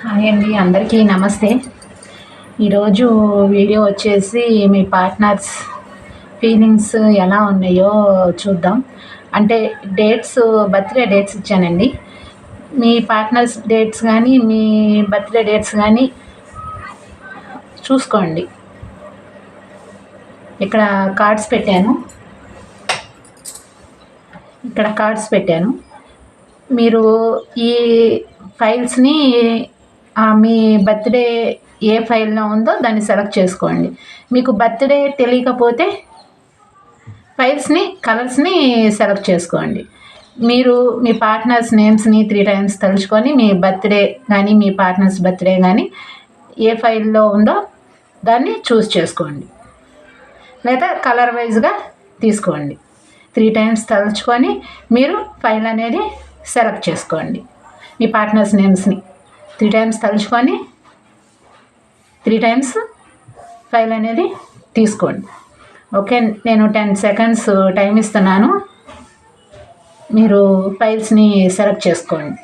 Hi అండి అందరికీ నమస్తే. ఈరోజు వీడియో వచ్చేసి మీ పార్ట్నర్స్ ఫీలింగ్స్ ఎలా ఉన్నాయో చూద్దాం. అంటే డేట్స్ బర్త్డే డేట్స్ ఇచ్చానండి. మీ పార్ట్నర్స్ డేట్స్ కానీ మీ బర్త్డే డేట్స్ కానీ చూసుకోండి. ఇక్కడ కార్డ్స్ పెట్టాను. ఇక్కడ కార్డ్స్ పెట్టాను. మీరు ఈ ఫైల్స్ని మీ బర్త్డే ఏ ఫైల్లో ఉందో దాన్ని సెలెక్ట్ చేసుకోండి. మీకు బర్త్డే తెలియకపోతే ఫైల్స్ని కలర్స్ని సెలెక్ట్ చేసుకోండి. మీరు మీ పార్ట్నర్స్ నేమ్స్ని త్రీ టైమ్స్ తలుచుకొని మీ బర్త్డే కానీ మీ పార్ట్నర్స్ బర్త్డే కానీ ఏ ఫైల్లో ఉందో దాన్ని చూస్ చేసుకోండి. లేదా కలర్ వైజ్గా తీసుకోండి. త్రీ టైమ్స్ తలుచుకొని మీరు ఫైల్ అనేది సెలెక్ట్ చేసుకోండి. మీ పార్ట్నర్స్ నేమ్స్ని. త్రీ టైమ్స్ తలుచుకొని త్రీ టైమ్స్ ఫైల్ అనేది తీసుకోండి. ఓకే నేను టెన్ సెకండ్స్ టైం ఇస్తున్నాను. మీరు ఫైల్స్ని సెలెక్ట్ చేసుకోండి.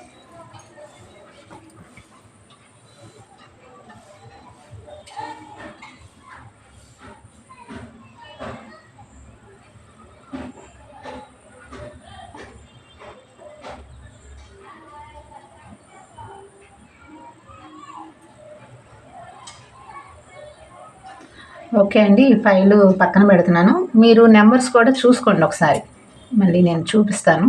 ఓకే అండి ఈ ఫైలు పక్కన పెడుతున్నాను. మీరు నెంబర్స్ కూడా చూసుకోండి ఒకసారి. మళ్ళీ నేను చూపిస్తాను.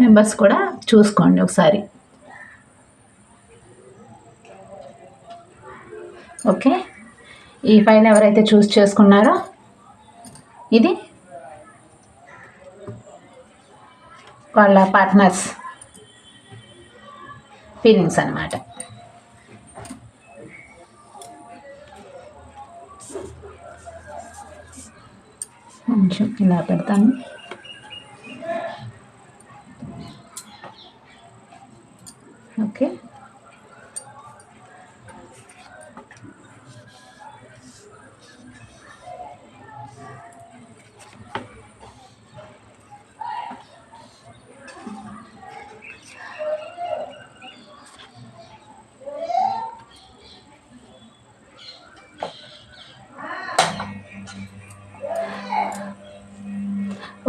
నెంబర్స్ కూడా చూసుకోండి ఒకసారి. ఓకే ఈ ఫైల్ ఎవరైతే చూస్ చేసుకున్నారో ఇది వాళ్ళ పార్ట్నర్స్ ఫీలింగ్స్ అన్నమాట. కొంచెం ఇలా పెడతాను. ఓకే.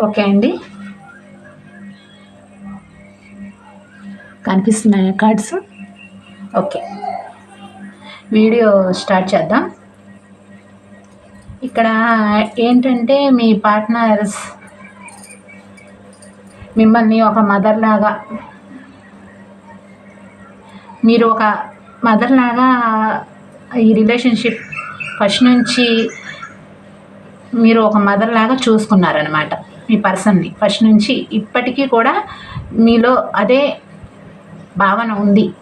ఓకే అండి. కనిపిస్తున్నాయా కార్డ్స్? ఓకే. వీడియో స్టార్ట్ చేద్దాం. ఇక్కడ ఏంటంటే మీ పార్ట్నర్స్ మిమ్మల్ని ఒక మదర్ లాగా మీరు ఒక మదర్ లాగా ఈ రిలేషన్షిప్ ఫస్ట్ నుంచి మీరు ఒక మదర్ లాగా చూసుకున్నారనమాట మీ పర్సన్ని ఫస్ట్ నుంచి ఇప్పటికీ కూడా మీలో అదే భావన ఉంది.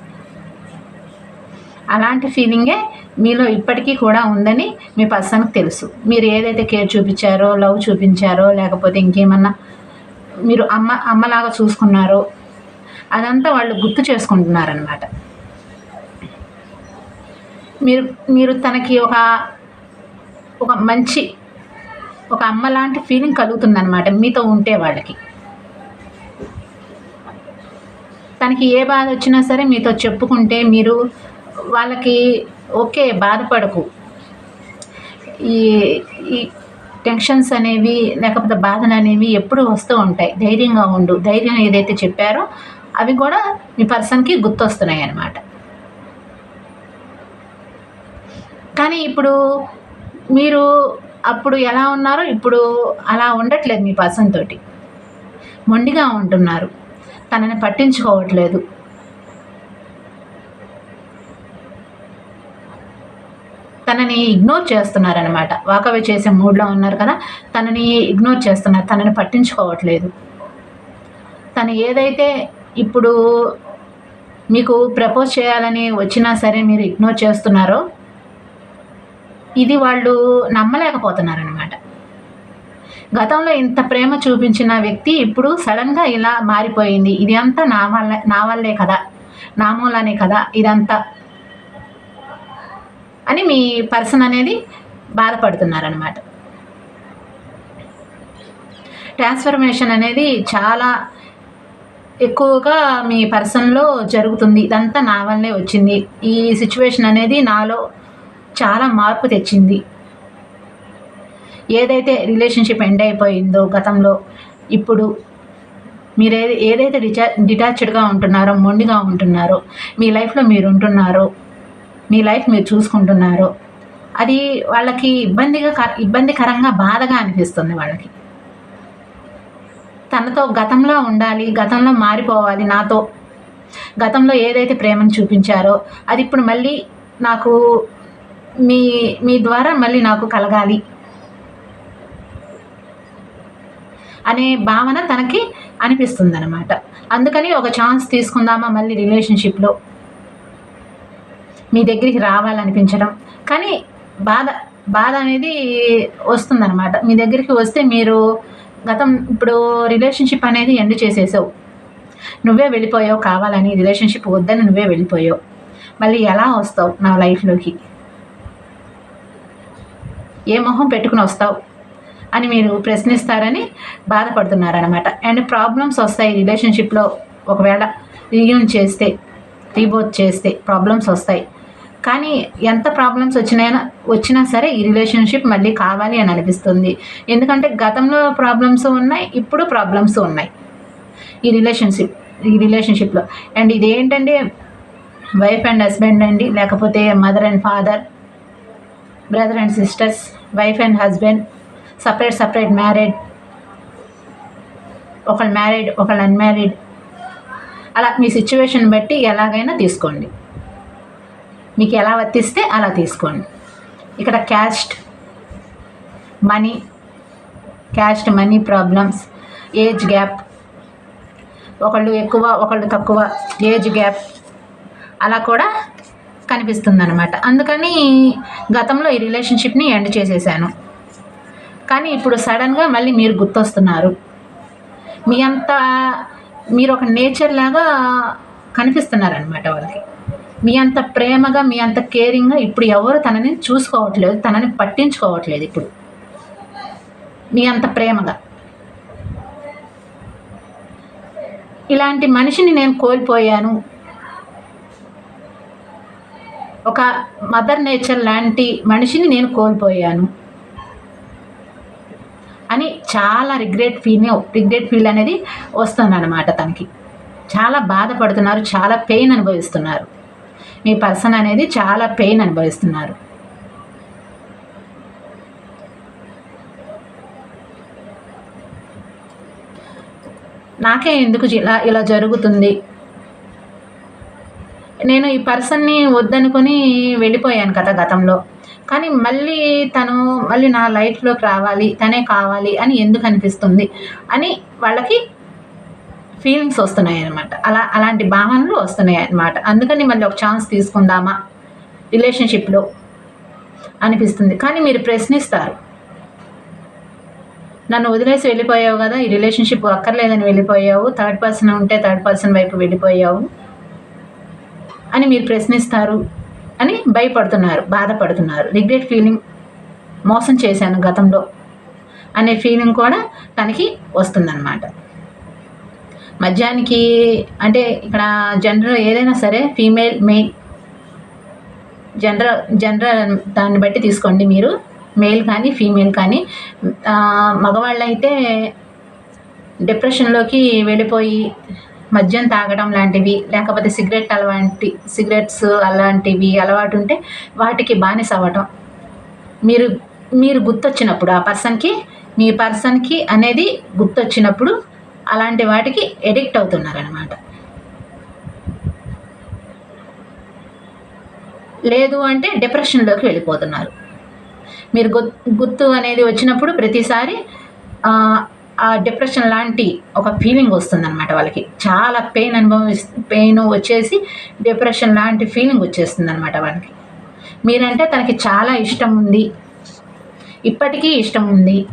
అలాంటి ఫీలింగే మీలో ఇప్పటికీ కూడా ఉందని మీ పర్సన్కి తెలుసు. మీరు ఏదైతే కేర్ చూపించారో లవ్ చూపించారో లేకపోతే ఇంకేమన్నా మీరు అమ్మ అమ్మలాగా చూసుకున్నారో అదంతా వాళ్ళు గుర్తు చేసుకుంటున్నారనమాట మీరు మీరు తనకి ఒక ఒక మంచి ఒక అమ్మ లాంటి ఫీలింగ్ కలుగుతుందనమాట మీతో ఉంటే వాళ్ళకి. తనకి ఏ బాధ వచ్చినా సరే మీతో చెప్పుకుంటే మీరు వాళ్ళకి ఓకే బాధపడకు. ఈ ఈ టెన్షన్స్ అనేవి లేకపోతే బాధలు అనేవి ఎప్పుడు వస్తూ ఉంటాయి. ధైర్యంగా ఉండు. ధైర్యం ఏదైతే చెప్పారో అవి కూడా మీ పర్సన్కి గుర్తొస్తున్నాయి అన్నమాట కానీ ఇప్పుడు మీరు అప్పుడు ఎలా ఉన్నారో ఇప్పుడు అలా ఉండట్లేదు మీ పర్సన్ తోటి. మొండిగా ఉంటున్నారు. తనని పట్టించుకోవట్లేదు. తనని ఇగ్నోర్ చేస్తున్నారనమాట వాకవే చేసే మూడ్లో ఉన్నారు కదా తనని ఇగ్నోర్ చేస్తున్నారు. తనని పట్టించుకోవట్లేదు. తను ఏదైతే ఇప్పుడు మీకు ప్రపోజ్ చేయాలని వచ్చినా సరే మీరు ఇగ్నోర్ చేస్తున్నారో ఇది వాళ్ళు నమ్మలేకపోతున్నారనమాట గతంలో ఇంత ప్రేమ చూపించిన వ్యక్తి ఇప్పుడు సడన్గా ఇలా మారిపోయింది. ఇది అంతా నా వల్ల నా వల్లే కదా? నా మూలనే కదా ఇదంతా? అని మీ పర్సన్ అనేది బాధపడుతున్నారనమాట ట్రాన్స్ఫర్మేషన్ అనేది చాలా ఎక్కువగా మీ పర్సన్లో జరుగుతుంది. ఇదంతా నా వల్లే వచ్చింది. ఈ సిచ్యువేషన్ అనేది నాలో చాలా మార్పు తెచ్చింది. ఏదైతే రిలేషన్షిప్ ఎండ్ అయిపోయిందో గతంలో ఇప్పుడు మీరు ఏది ఏదైతే డిచా డిటాచ్డ్గా ఉంటున్నారో మొండిగా ఉంటున్నారో మీ లైఫ్లో మీరు ఉంటున్నారో మీ లైఫ్ మీరు చూసుకుంటున్నారో అది వాళ్ళకి ఇబ్బందిగా క- ఇబ్బందికరంగా బాధగా అనిపిస్తుంది వాళ్ళకి. తనతో గతంలో ఉండాలి గతంలో మారిపోవాలి నాతో. గతంలో ఏదైతే ప్రేమను చూపించారో అది ఇప్పుడు మళ్ళీ నాకు మీ మీ ద్వారా మళ్ళీ నాకు కలగాలి. అనే భావన తనకి అనిపిస్తుంది అనమాట అందుకని ఒక ఛాన్స్ తీసుకుందామా మళ్ళీ రిలేషన్షిప్లో మీ దగ్గరికి రావాలనిపించడం. కానీ బాధ బాధ అనేది వస్తుందన్నమాట. మీ దగ్గరికి వస్తే మీరు గతం ఇప్పుడు రిలేషన్షిప్ అనేది ఎండ్ చేసేసావు. నువ్వే వెళ్ళిపోయావు కావాలని రిలేషన్షిప్ వద్దని నువ్వే వెళ్ళిపోయావు. మళ్ళీ ఎలా వస్తావు నా లైఫ్లోకి ఏ మొహం పెట్టుకుని వస్తావు అని మీరు ప్రశ్నిస్తారని బాధపడుతున్నారనమాట అండ్ ప్రాబ్లమ్స్ వస్తాయి రిలేషన్షిప్లో ఒకవేళ రీయూన్ చేస్తే రీబోత్ చేస్తే ప్రాబ్లమ్స్ వస్తాయి. కానీ ఎంత ప్రాబ్లమ్స్ వచ్చినా వచ్చినా సరే ఈ రిలేషన్షిప్ మళ్ళీ కావాలి అని అనిపిస్తుంది. ఎందుకంటే గతంలో ప్రాబ్లమ్స్ ఉన్నాయి ఇప్పుడు ప్రాబ్లమ్స్ ఉన్నాయి. ఈ రిలేషన్షిప్ ఈ రిలేషన్షిప్లో అండ్ ఇదేంటంటే వైఫ్ అండ్ హస్బెండ్ అండి లేకపోతే mother and father brother and sisters wife and husband separate separate married ఒకళ్ళు మ్యారీడ్ ఒకళ్ళు అన్మ్యారీడ్ అలా మీ సిచ్యువేషన్ బట్టి ఎలాగైనా తీసుకోండి. మీకు ఎలా వర్తిస్తే అలా తీసుకోండి. ఇక్కడ caste money caste money problems age gap ఒకళ్ళు ఎక్కువ ఒకళ్ళు తక్కువ ఏజ్ గ్యాప్ అలా కూడా కనిపిస్తుంది అనమాట అందుకని గతంలో ఈ రిలేషన్షిప్ని ఎండ్ చేసేసాను. కానీ ఇప్పుడు సడన్గా మళ్ళీ మీరు గుర్తొస్తున్నారు. మీ అంత మీరు ఒక నేచర్ లాగా కనిపిస్తున్నారనమాట వాళ్ళకి. మీ అంత ప్రేమగా మీ అంత కేరింగ్గా ఇప్పుడు ఎవరు తనని చూసుకోవట్లేదు తనని పట్టించుకోవట్లేదు ఇప్పుడు. మీ అంత ప్రేమగా. ఇలాంటి మనిషిని నేను కోల్పోయాను. ఒక మదర్ నేచర్ లాంటి మనిషిని నేను కోల్పోయాను. అని చాలా రిగ్రెట్ ఫీల్ రిగ్రెట్ ఫీల్ అనేది వస్తుందన్నమాట తనకి. చాలా బాధపడుతున్నారు చాలా పెయిన్ అనుభవిస్తున్నారు. మీ పర్సన్ అనేది చాలా పెయిన్ అనుభవిస్తున్నారు. నాకే ఎందుకు ఇలా ఇలా జరుగుతుంది? నేను ఈ పర్సన్ని వద్దనుకొని వెళ్ళిపోయాను కదా గతంలో. కానీ మళ్ళీ తను మళ్ళీ నా లైఫ్లోకి రావాలి తనే కావాలి అని ఎందుకు అనిపిస్తుంది అని వాళ్ళకి ఫీలింగ్స్ వస్తున్నాయి అనమాట అలా అలాంటి భావనలు వస్తున్నాయి అనమాట అందుకని మళ్ళీ ఒక ఛాన్స్ తీసుకుందామా? రిలేషన్షిప్లో అనిపిస్తుంది. కానీ మీరు ప్రశ్నిస్తారు. నన్ను వదిలేసి వెళ్ళిపోయావు కదా ఈ రిలేషన్షిప్ అక్కర్లేదని వెళ్ళిపోయావు థర్డ్ పర్సన్ ఉంటే థర్డ్ పర్సన్ వైపు వెళ్ళిపోయావు. అని మీరు ప్రశ్నిస్తారు అని భయపడుతున్నారు బాధపడుతున్నారు. రిగ్రెట్ ఫీలింగ్ మోసం చేశాను గతంలో అనే ఫీలింగ్ కూడా తనకి వస్తుందన్నమాట. మద్యానికి అంటే ఇక్కడ జనరల్ ఏదైనా సరే ఫీమేల్ మెయిల్ జనరల్ జనరల్ దాన్ని బట్టి తీసుకోండి మీరు. మేల్ కానీ ఫీమేల్ కానీ మగవాళ్ళైతే డిప్రెషన్లోకి వెళ్ళిపోయి మద్యం తాగడం లాంటివి లేకపోతే సిగరెట్ అలాంటి సిగరెట్స్ అలాంటివి అలవాటు ఉంటే వాటికి బానిస అవ్వటం. మీరు మీరు గుర్తొచ్చినప్పుడు ఆ పర్సన్కి మీ పర్సన్కి అనేది గుర్తొచ్చినప్పుడు అలాంటి వాటికి ఎడిక్ట్ అవుతున్నారనమాట లేదు అంటే డిప్రెషన్లోకి వెళ్ళిపోతున్నారు. మీరు గుర్తు అనేది వచ్చినప్పుడు ప్రతిసారి ఆ, డిప్రెషన్ లాంటి ఒక ఫీలింగ్ వస్తుందన్నమాట వాళ్ళకి. చాలా పెయిన్ అనుభవి పెయిన్ వచ్చేసి డిప్రెషన్ లాంటి ఫీలింగ్ వచ్చేస్తుందన్నమాట వాళ్ళకి మీరంటే తనకి చాలా ఇష్టం ఉంది. ఇప్పటికీ ఇష్టం ఉంది.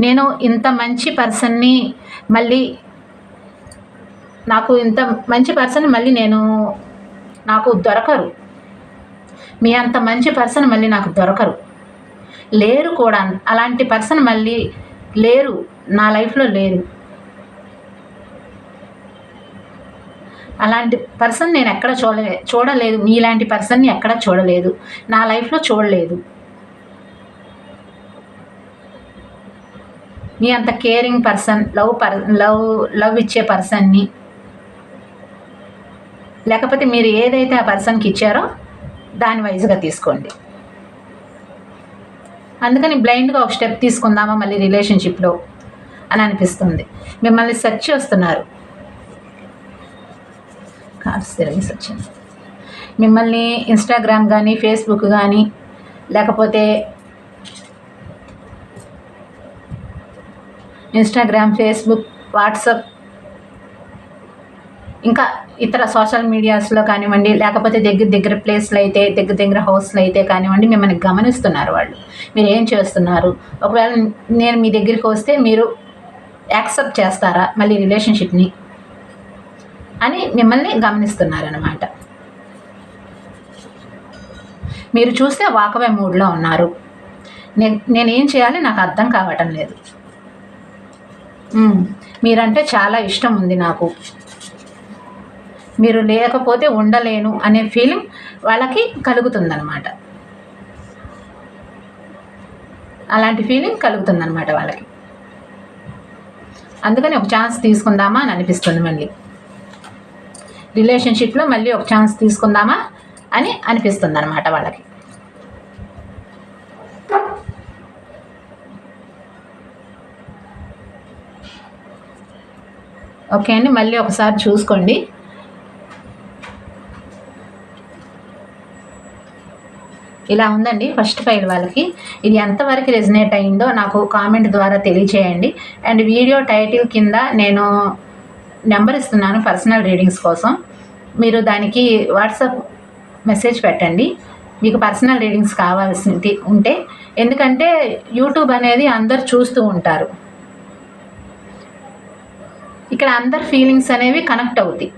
నేను ఇంత మంచి పర్సన్ని మళ్ళీ నాకు ఇంత మంచి పర్సన్ మళ్ళీ నేను నాకు దొరకరు. మీ అంత మంచి పర్సన్ మళ్ళీ నాకు దొరకరు. లేరు కూడా. అలాంటి పర్సన్ మళ్ళీ లేరు. నా లైఫ్లో లేరు. అలాంటి పర్సన్ నేను ఎక్కడ చూడలే చూడలేదు. మీలాంటి పర్సన్ని ఎక్కడ చూడలేదు. నా లైఫ్లో చూడలేదు. మీ అంత caring person love per love love ఇచ్చే పర్సన్ని. లేకపోతే మీరు ఏదైతే ఆ పర్సన్కి ఇచ్చారో దాని వైజ్గా తీసుకోండి. అందుకని బ్లైండ్గా ఒక స్టెప్ తీసుకుందామా మళ్ళీ రిలేషన్షిప్లో అని అనిపిస్తుంది. మిమ్మల్ని సెర్చ్ చేస్తున్నారు. కార్డ్స్ తిరిగి మిమ్మల్ని ఇన్స్టాగ్రామ్ కానీ ఫేస్బుక్ కానీ లేకపోతే ఇన్స్టాగ్రామ్ ఫేస్బుక్ వాట్సప్ ఇంకా ఇతర సోషల్ మీడియాస్లో కానివ్వండి లేకపోతే దగ్గర దగ్గర ప్లేస్లు అయితే దగ్గర దగ్గర హౌస్లు అయితే కానివ్వండి మిమ్మల్ని గమనిస్తున్నారు వాళ్ళు. మీరు ఏం చేస్తున్నారు? ఒకవేళ నేను మీ దగ్గరికి వస్తే మీరు యాక్సెప్ట్ చేస్తారా మళ్ళీ రిలేషన్షిప్ని? అని మిమ్మల్ని గమనిస్తున్నారనమాట మీరు చూస్తే వాకవే మూడ్లో ఉన్నారు. నేను నేనేం చేయాలి? నాకు అర్థం కావటం లేదు. మీరంటే చాలా ఇష్టం ఉంది నాకు. మీరు లేకపోతే ఉండలేను అనే ఫీలింగ్ వాళ్ళకి కలుగుతుందన్నమాట. అలాంటి ఫీలింగ్ కలుగుతుందన్నమాట వాళ్ళకి. అందుకని ఒక ఛాన్స్ తీసుకుందామా అని అనిపిస్తుంది మళ్ళీ. రిలేషన్షిప్లో మళ్ళీ ఒక ఛాన్స్ తీసుకుందామా అని అనిపిస్తుంది అనమాట వాళ్ళకి. ఓకే అండి మళ్ళీ ఒకసారి చూసుకోండి. ఇలా ఉందండి ఫస్ట్ ఫైల్ వాళ్ళకి. ఇది ఎంతవరకు రెజినేట్ అయిందో నాకు కామెంట్ ద్వారా తెలియచేయండి. అండ్ వీడియో టైటిల్ కింద నేను నెంబర్ ఇస్తున్నాను పర్సనల్ రీడింగ్స్ కోసం. మీరు దానికి వాట్సాప్ మెసేజ్ పెట్టండి. మీకు పర్సనల్ రీడింగ్స్ కావాల్సింది ఉంటే ఎందుకంటే యూట్యూబ్ అనేది అందరు చూస్తూ ఉంటారు. ఇక్కడ అందరి ఫీలింగ్స్ అనేవి కనెక్ట్ అవుతాయి.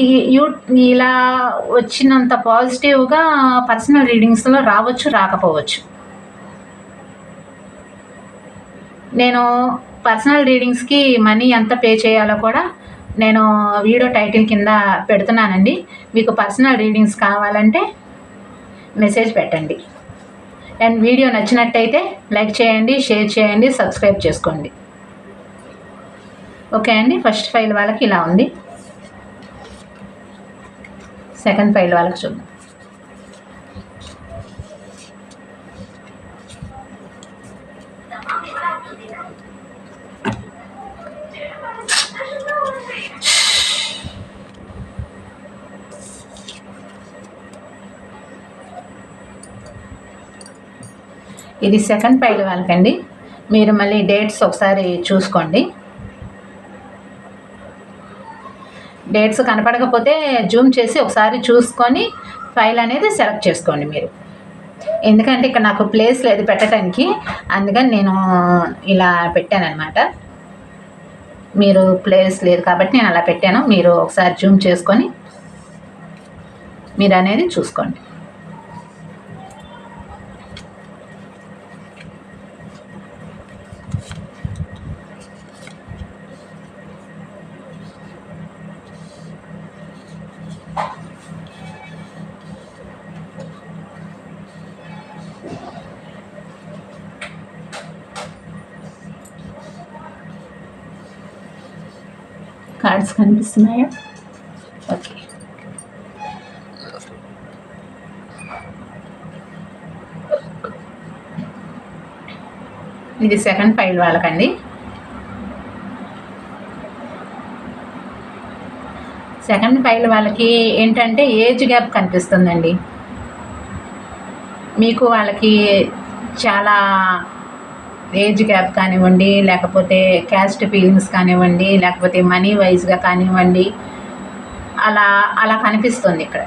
ఈ యూ ఇలా వచ్చినంత పాజిటివ్గా పర్సనల్ రీడింగ్స్లో రావచ్చు రాకపోవచ్చు. నేను పర్సనల్ రీడింగ్స్కి మనీ ఎంత పే చేయాలో కూడా నేను వీడియో టైటిల్ కింద పెడుతున్నానండి. మీకు పర్సనల్ రీడింగ్స్ కావాలంటే మెసేజ్ పెట్టండి. అండ్ వీడియో నచ్చినట్టయితే లైక్ చేయండి షేర్ చేయండి సబ్స్క్రైబ్ చేసుకోండి. ఓకే అండి ఫస్ట్ ఫైల్ వాళ్ళకి ఇలా ఉంది. సెకండ్ ఫైల్ వాళ్ళకి చూద్దాం. ఇది సెకండ్ ఫైల్ వాళ్ళకండి. మీరు మళ్ళీ డేట్స్ ఒకసారి చూసుకోండి. డేట్స్ కనపడకపోతే జూమ్ చేసి ఒకసారి చూసుకొని ఫైల్ అనేది సెలెక్ట్ చేసుకోండి మీరు. ఎందుకంటే ఇక్కడ నాకు ప్లేస్ లేదు పెట్టడానికి అందుకని నేను ఇలా పెట్టానమాట మీరు ప్లేస్ లేదు కాబట్టి నేను అలా పెట్టాను. మీరు ఒకసారి జూమ్ చేసుకొని మీరు అనేది చూసుకోండి. కనిపిస్తున్నాయా ఓకే. ఇది సెకండ్ ఫైల్ వాళ్ళకండి. సెకండ్ ఫైల్ వాళ్ళకి ఏంటంటే ఏజ్ గ్యాప్ కనిపిస్తుందండి. మీకు వాళ్ళకి చాలా ఏజ్ గ్యాప్ కానివ్వండి లేకపోతే క్యాస్ట్ ఫీలింగ్స్ కానివ్వండి లేకపోతే మనీ వైజ్గా కానివ్వండి అలా అలా కనిపిస్తుంది ఇక్కడ.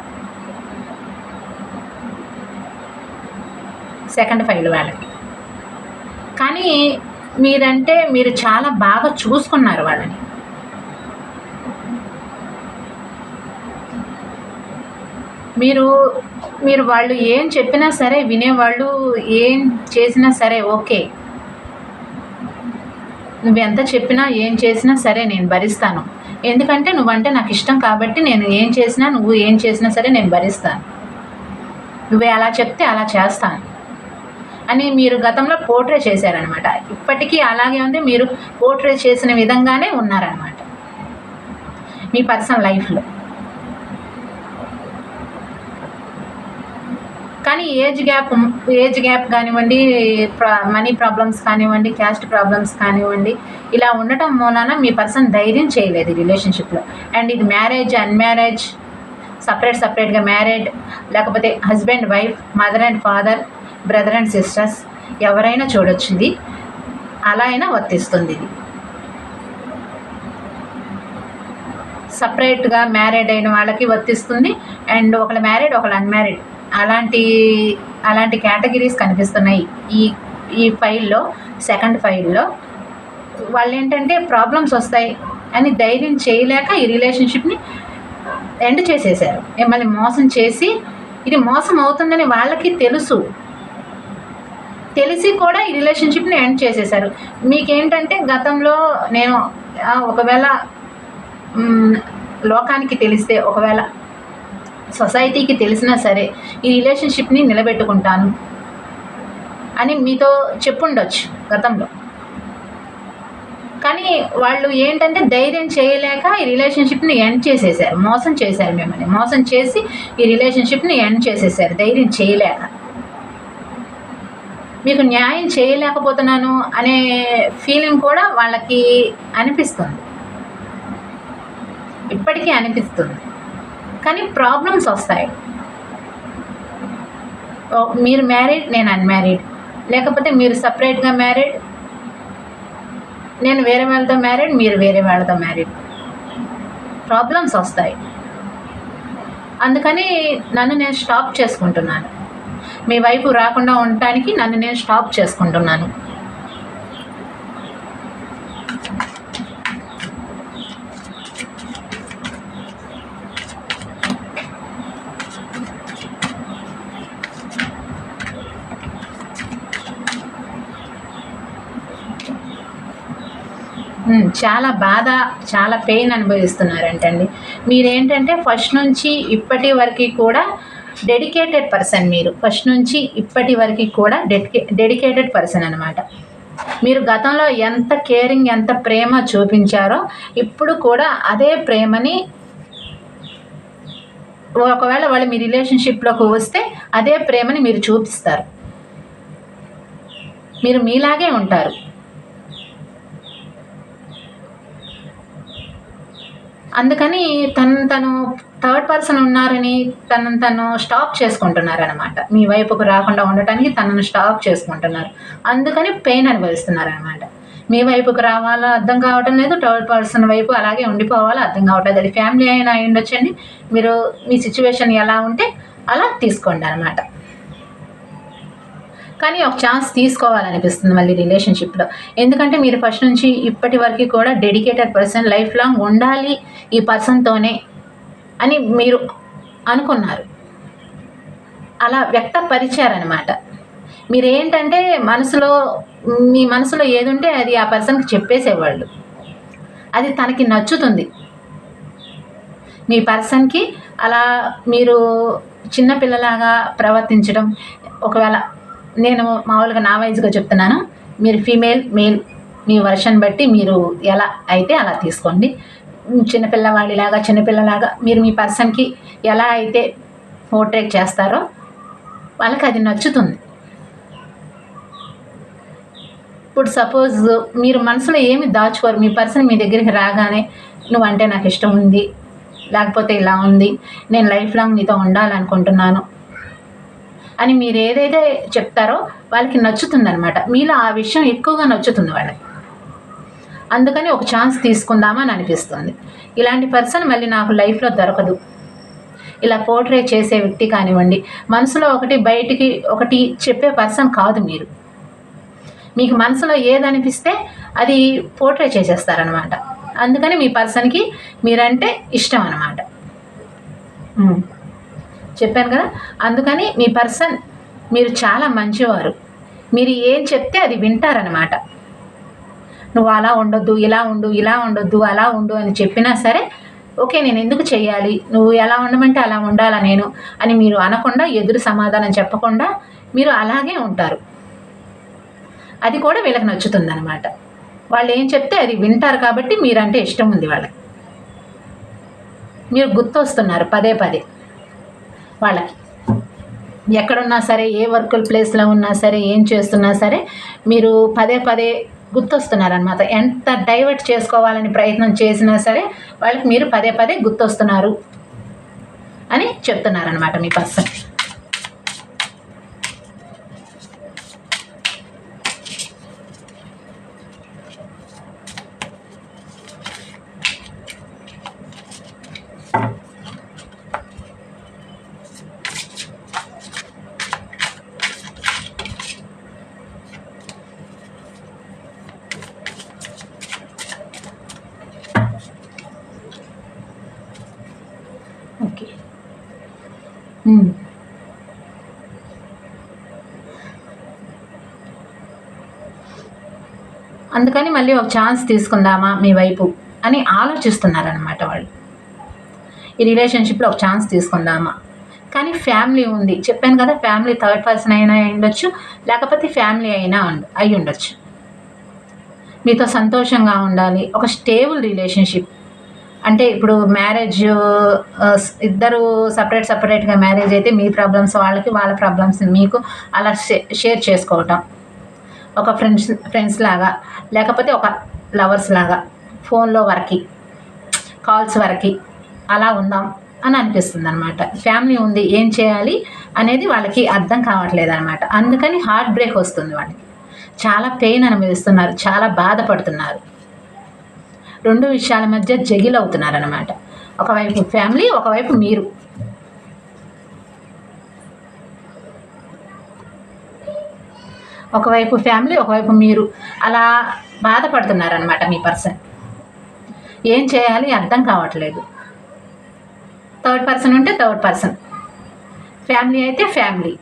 సెకండ్ ఫైల్ వాళ్ళకి. కానీ మీరంటే మీరు చాలా బాగా చూసుకున్నారు వాళ్ళని. మీరు మీరు వాళ్ళు ఏం చెప్పినా సరే వినేవాళ్ళు ఏం చేసినా సరే ఓకే. నువ్వు ఎంత చెప్పినా ఏం చేసినా సరే నేను భరిస్తాను. ఎందుకంటే నువ్వంటే నాకు ఇష్టం కాబట్టి నేను ఏం చేసినా నువ్వు ఏం చేసినా సరే నేను భరిస్తాను. నువ్వు అలా చెప్తే అలా చేస్తాను. అని మీరు గతంలో పోర్ట్రే చేశారనమాట ఇప్పటికీ అలాగే ఉంది. మీరు పోర్ట్రే చేసిన విధంగానే ఉన్నారనమాట మీ పర్సనల్ లైఫ్లో. కానీ ఏజ్ గ్యాప్ ఏజ్ గ్యాప్ కానివ్వండి మనీ ప్రాబ్లమ్స్ కానివ్వండి క్యాస్ట్ ప్రాబ్లమ్స్ కానివ్వండి ఇలా ఉండటం మూలాన మీ పర్సన్ ధైర్యం చేయలేదు రిలేషన్షిప్లో. అండ్ ఇది మ్యారేజ్ అన్మ్యారేజ్ సపరేట్ సపరేట్గా మ్యారేడ్ లేకపోతే husband wife mother and father brother and sisters ఎవరైనా చూడొచ్చు ఇది. అలా అయినా వర్తిస్తుంది ఇది. సపరేట్గా మ్యారీడ్ అయిన వాళ్ళకి వర్తిస్తుంది. అండ్ ఒకళ్ళు మ్యారీడ్ ఒకళ్ళు అన్మ్యారీడ్. అలాంటి అలాంటి కేటగిరీస్ కనిపిస్తున్నాయి. ఈ ఈ ఫైల్లో సెకండ్ ఫైల్లో. వాళ్ళు ఏంటంటే ప్రాబ్లమ్స్ వస్తాయి అని ధైర్యం చేయలేక ఈ రిలేషన్షిప్ని ఎండ్ చేసేసారు మిమ్మల్ని మోసం చేసి ఇది మోసం అవుతుందని వాళ్ళకి తెలుసు. తెలిసి కూడా ఈ రిలేషన్షిప్ని ఎండ్ చేసేసారు మీకేంటంటే గతంలో నేను ఒకవేళ లోకానికి తెలిస్తే ఒకవేళ సొసైటీకి తెలిసినా సరే ఈ రిలేషన్షిప్ని నిలబెట్టుకుంటాను అని మీతో చెప్పుండొచ్చు గతంలో. కానీ వాళ్ళు ఏంటంటే ధైర్యం చేయలేక ఈ రిలేషన్షిప్ని ఎండ్ చేసేసారు మోసం చేశారు మిమ్మల్ని. మోసం చేసి ఈ రిలేషన్షిప్ని ఎండ్ చేసేసారు ధైర్యం చేయలేక. మీకు న్యాయం చేయలేకపోతున్నాను అనే ఫీలింగ్ కూడా వాళ్ళకి అనిపిస్తుంది. ఇప్పటికీ అనిపిస్తుంది. కానీ ప్రాబ్లమ్స్ వస్తాయి. మీరు మ్యారీడ్ నేను అన్మ్యారీడ్. లేకపోతే మీరు సపరేట్గా మ్యారీడ్ నేను వేరే వాళ్ళతో మ్యారీడ్ మీరు వేరే వాళ్ళతో మ్యారీడ్. ప్రాబ్లమ్స్ వస్తాయి. అందుకని నన్ను నేను స్టాప్ చేసుకుంటున్నాను. మీ వైపు రాకుండా ఉండటానికి నన్ను నేను స్టాప్ చేసుకుంటున్నాను. చాలా బాధ చాలా పెయిన్ అనుభవిస్తున్నారంటండి. మీరేంటంటే ఫస్ట్ నుంచి ఇప్పటి వరకు కూడా డెడికేటెడ్ పర్సన్ మీరు. ఫస్ట్ నుంచి ఇప్పటి వరకు కూడా డెడికే డెడికేటెడ్ పర్సన్ అనమాట మీరు గతంలో ఎంత కేరింగ్ ఎంత ప్రేమ చూపించారో ఇప్పుడు కూడా అదే ప్రేమని ఒకవేళ వాళ్ళు మీ రిలేషన్షిప్లోకి వస్తే అదే ప్రేమని మీరు చూపిస్తారు. మీరు మీలాగే ఉంటారు. అందుకని తను తను థర్డ్ పర్సన్ ఉన్నారని తనను తను స్టాప్ చేసుకుంటున్నారు అనమాట మీ వైపుకు రాకుండా ఉండటానికి తనను స్టాప్ చేసుకుంటున్నారు. అందుకని పెయిన్ అనుభవిస్తున్నారు అనమాట మీ వైపుకు రావాలో అర్థం కావటం లేదు. థర్డ్ పర్సన్ వైపు అలాగే ఉండిపోవాలో అర్థం కావట్లేదు. అది ఫ్యామిలీ అయినా అయి ఉండొచ్చండి. మీరు మీ సిచ్యువేషన్ ఎలా ఉంటే అలా తీసుకోండి అనమాట కానీ ఒక ఛాన్స్ తీసుకోవాలనిపిస్తుంది మళ్ళీ రిలేషన్షిప్లో ఎందుకంటే మీరు ఫస్ట్ నుంచి ఇప్పటి వరకు కూడా డెడికేటెడ్ పర్సన్ లైఫ్ లాంగ్ ఉండాలి ఈ పర్సన్తోనే అని మీరు అనుకున్నారు. అలా వ్యక్తపరిచారనమాట మీరు ఏంటంటే మనసులో మీ మనసులో ఏది ఉంటే అది ఆ పర్సన్కి చెప్పేసేవాళ్ళు. అది తనకి నచ్చుతుంది. మీ పర్సన్కి అలా మీరు చిన్నపిల్లలాగా ప్రవర్తించడం ఒకవేళ నేను మామూలుగా నా వయసుగా చెప్తున్నాను. మీరు ఫీమేల్ మేల్ మీ వర్షన్ బట్టి మీరు ఎలా అయితే అలా తీసుకోండి. చిన్నపిల్లవాడిలాగా చిన్నపిల్లలాగా మీరు మీ పర్సన్కి ఎలా అయితే పోర్ట్రేట్ చేస్తారో వాళ్ళకి అది నచ్చుతుంది. ఇప్పుడు సపోజ్ మీరు మనసులో ఏమి దాచుకోరు. మీ పర్సన్ మీ దగ్గరికి రాగానే నువ్వంటే నాకు ఇష్టం ఉంది. లేకపోతే ఇలా ఉంది. నేను లైఫ్ లాంగ్ నీతో ఉండాలనుకుంటున్నాను. అని మీరు ఏదైతే చెప్తారో వాళ్ళకి నచ్చుతుందనమాట మీలో ఆ విషయం ఎక్కువగా నచ్చుతుంది వాళ్ళకి. అందుకని ఒక ఛాన్స్ తీసుకుందామని అనిపిస్తుంది. ఇలాంటి పర్సన్ మళ్ళీ నాకు లైఫ్లో దొరకదు. ఇలా పోర్ట్రే చేసే వ్యక్తి కానివ్వండి మనసులో ఒకటి బయటికి ఒకటి చెప్పే పర్సన్ కాదు మీరు. మీకు మనసులో ఏదనిపిస్తే అది పోర్ట్రే చేసేస్తారనమాట అందుకని మీ పర్సన్కి మీరంటే ఇష్టం అనమాట చెప్పాను కదా? అందుకని మీ పర్సన్ మీరు చాలా మంచివారు. మీరు ఏం చెప్తే అది వింటారనమాట నువ్వు అలా ఉండొద్దు ఇలా ఉండు ఇలా ఉండొద్దు అలా ఉండు అని చెప్పినా సరే ఓకే నేను ఎందుకు చేయాలి నువ్వు ఎలా ఉండమంటే అలా ఉండాలా నేను అని మీరు అనకుండా ఎదురు సమాధానం చెప్పకుండా మీరు అలాగే ఉంటారు. అది కూడా వీళ్ళకి నచ్చుతుందనమాట వాళ్ళు ఏం చెప్తే అది వింటారు కాబట్టి మీరంటే ఇష్టం ఉంది వాళ్ళకి. మీరు గుర్తొస్తున్నారు పదే పదే. వాళ్ళకి. ఎక్కడున్నా సరే ఏ వర్కుల ప్లేస్లో ఉన్నా సరే ఏం చేస్తున్నా సరే మీరు పదే పదే గుర్తొస్తున్నారనమాట ఎంత డైవర్ట్ చేసుకోవాలని ప్రయత్నం చేసినా సరే వాళ్ళకి మీరు పదే పదే గుర్తొస్తున్నారు అని చెప్తున్నారనమాట మీ పర్సన్ ఓకే మ్మ్. అందుకని మళ్ళీ ఒక ఛాన్స్ తీసుకుందామా మీ వైపు అని ఆలోచిస్తున్నారనమాట వాళ్ళు. ఈ రిలేషన్షిప్లో ఒక ఛాన్స్ తీసుకుందామా? కానీ ఫ్యామిలీ ఉంది. చెప్పాను కదా ఫ్యామిలీ థర్డ్ పర్సన్ అయినా అయి ఉండొచ్చు లేకపోతే ఫ్యామిలీ అయినా ఉండ అయి ఉండొచ్చు. మీతో సంతోషంగా ఉండాలి. ఒక స్టేబుల్ రిలేషన్షిప్ అంటే ఇప్పుడు మ్యారేజ్ ఇద్దరు సపరేట్ సపరేట్గా మ్యారేజ్ అయితే మీ ప్రాబ్లమ్స్ వాళ్ళకి వాళ్ళ ప్రాబ్లమ్స్ మీకు అలా షే- షేర్ చేసుకోవటం. ఒక ఫ్రెండ్స్ ఫ్రెండ్స్ లాగా లేకపోతే ఒక లవర్స్ లాగా ఫోన్లో వరకు కాల్స్ వరకు అలా ఉందాం అని అనిపిస్తుంది అనమాట ఫ్యామిలీ ఉంది ఏం చేయాలి అనేది వాళ్ళకి అర్థం కావట్లేదు అనమాట అందుకని హార్ట్ బ్రేక్ వస్తుంది వాళ్ళకి. చాలా పెయిన్ అనుభవిస్తున్నారు చాలా బాధపడుతున్నారు. రెండు విషయాల మధ్య జగిల్ అవుతున్నారనమాట ఒకవైపు ఫ్యామిలీ ఒకవైపు మీరు. ఒకవైపు ఫ్యామిలీ ఒకవైపు మీరు. అలా బాధపడుతున్నారనమాట మీ పర్సన్. ఏం చేయాలి అర్థం కావట్లేదు. థర్డ్ పర్సన్ ఉంటే థర్డ్ పర్సన్. ఫ్యామిలీ అయితే ఫ్యామిలీ.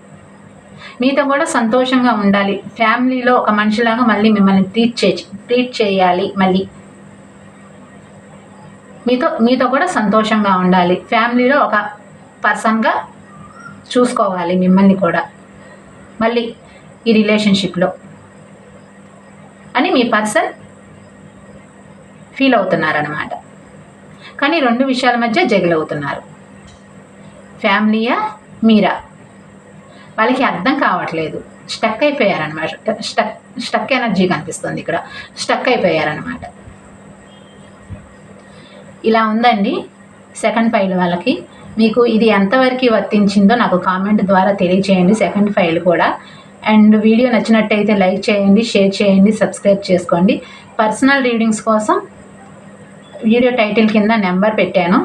మీతో కూడా సంతోషంగా ఉండాలి. ఫ్యామిలీలో ఒక మనిషిలాగా మళ్ళీ మిమ్మల్ని ట్రీట్ చే ట్రీట్ చేయాలి మళ్ళీ. మీతో మీతో కూడా సంతోషంగా ఉండాలి. ఫ్యామిలీలో ఒక పర్సన్గా చూసుకోవాలి మిమ్మల్ని కూడా. మళ్ళీ ఈ రిలేషన్షిప్లో అని మీ పర్సన్ ఫీల్ అవుతున్నారనమాట కానీ రెండు విషయాల మధ్య జగిలవుతున్నారు ఫ్యామిలీయా మీరా? వాళ్ళకి అర్థం కావట్లేదు. స్టక్ అయిపోయారనమాట స్టక్ స్టక్ ఎనర్జీ కనిపిస్తుంది ఇక్కడ. స్టక్ అయిపోయారనమాట ఇలా ఉందండి సెకండ్ ఫైల్ వాళ్ళకి. మీకు ఇది ఎంతవరకు వర్తించిందో నాకు కామెంట్ ద్వారా తెలియచేయండి. సెకండ్ ఫైల్ కూడా అండ్ వీడియో నచ్చినట్టయితే లైక్ చేయండి షేర్ చేయండి సబ్స్క్రైబ్ చేసుకోండి. పర్సనల్ రీడింగ్స్ కోసం వీడియో టైటిల్ కింద నెంబర్ పెట్టాను.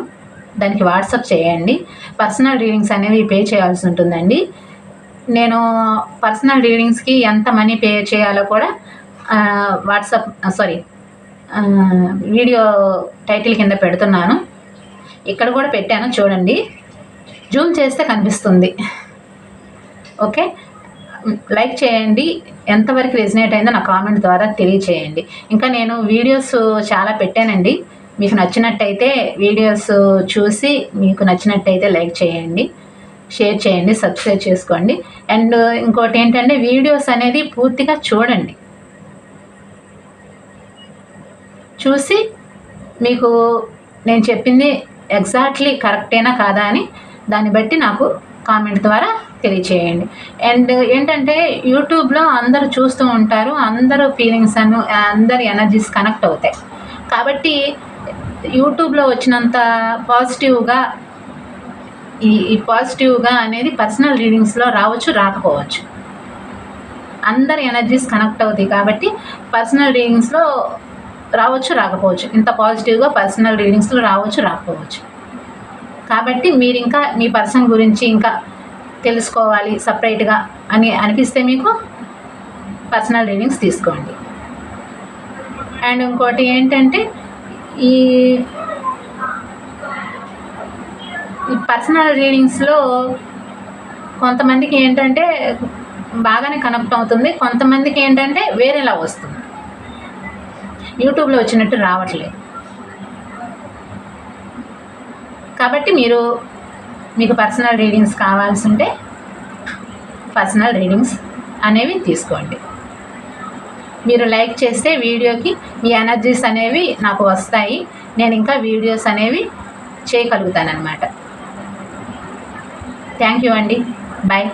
దానికి వాట్సాప్ చేయండి. పర్సనల్ రీడింగ్స్ అనేవి పే చేయాల్సి ఉంటుందండి. నేను పర్సనల్ రీడింగ్స్కి ఎంత మనీ పే చేయాలో కూడా వాట్సాప్ సారీ వీడియో టైటిల్ కింద పెడుతున్నాను. ఇక్కడ కూడా పెట్టాను చూడండి. జూమ్ చేస్తే కనిపిస్తుంది. ఓకే? లైక్ చేయండి. ఎంతవరకు రెజినేట్ అయిందో నా కామెంట్ ద్వారా తెలియచేయండి. ఇంకా నేను వీడియోస్ చాలా పెట్టానండి. మీకు నచ్చినట్టయితే వీడియోస్ చూసి మీకు నచ్చినట్టయితే లైక్ చేయండి. షేర్ చేయండి సబ్స్క్రైబ్ చేసుకోండి. అండ్ ఇంకోటి ఏంటంటే వీడియోస్ అనేది పూర్తిగా చూడండి. చూసి మీకు నేను చెప్పింది ఎగ్జాక్ట్లీ కరెక్టేనా కాదా అని దాన్ని బట్టి నాకు కామెంట్ ద్వారా తెలియచేయండి. అండ్ ఏంటంటే యూట్యూబ్లో అందరూ చూస్తూ ఉంటారు అందరూ ఫీలింగ్స్ అను అందరి ఎనర్జీస్ కనెక్ట్ అవుతాయి. కాబట్టి యూట్యూబ్లో వచ్చినంత పాజిటివ్గా ఈ ఈ పాజిటివ్గా అనేది పర్సనల్ రీడింగ్స్లో రావచ్చు రాకపోవచ్చు. అందరి ఎనర్జీస్ కనెక్ట్ అవుతాయి కాబట్టి పర్సనల్ రీడింగ్స్లో రావచ్చు రాకపోవచ్చు. ఇంత పాజిటివ్గా పర్సనల్ రీడింగ్స్లో రావచ్చు రాకపోవచ్చు. కాబట్టి మీరు ఇంకా మీ పర్సన్ గురించి ఇంకా తెలుసుకోవాలి సపరేట్గా అని అనిపిస్తే మీకు పర్సనల్ రీడింగ్స్ తీసుకోండి. అండ్ ఇంకోటి ఏంటంటే ఈ ఈ పర్సనల్ రీడింగ్స్లో కొంతమందికి ఏంటంటే బాగానే కనెక్ట్ అవుతుంది కొంతమందికి ఏంటంటే వేరేలా వస్తుంది. యూట్యూబ్లో వచ్చినట్టు రావట్లేదు. కాబట్టి మీరు మీకు పర్సనల్ రీడింగ్స్ కావాల్సి ఉంటే పర్సనల్ రీడింగ్స్ అనేవి తీసుకోండి. మీరు లైక్ చేస్తే వీడియోకి మీ ఎనర్జీస్ అనేవి నాకు వస్తాయి. నేను ఇంకా వీడియోస్ అనేవి చేయగలుగుతానమాట థ్యాంక్ యూ అండి. బాయ్